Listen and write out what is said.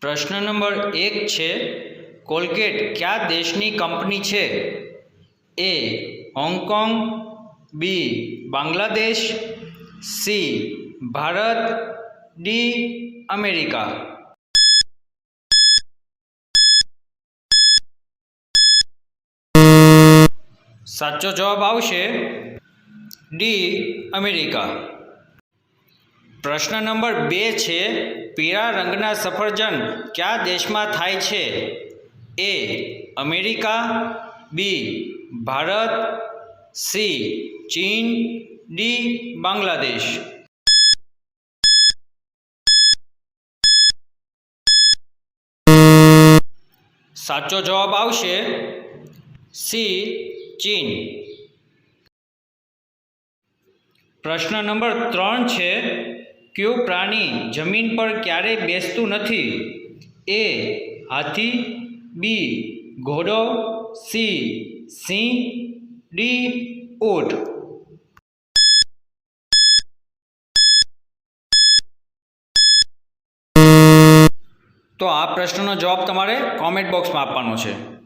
પ્રશ્ન નંબર એક છે, કોલગેટ કયા દેશની કંપની છે? A, Hong Kong, B, Bangladesh, C, Bharat, D, America. સાચો જવાબ આવશે, ડી, અમેરિકા. પ્રશ્ન નંબર બે છે, પીળા રંગના સફરજન કયા દેશમાં થાય છે? A, America, B, Bharat, C, ચીન, ડી, બાંગ્લાદેશ. સાચો જવાબ આવશે, સી, ચીન. પ્રશ્ન નંબર ત્રણ છે કયું પ્રાણી જમીન પર ક્યારેય બેસતું નથી? એ હાથી બી ઘોડો સી સિંહ ડી ઊંટ તો આ પ્રશ્નનો જવાબ તમારે કોમેન્ટ બોક્સમાં આપવાનો છે.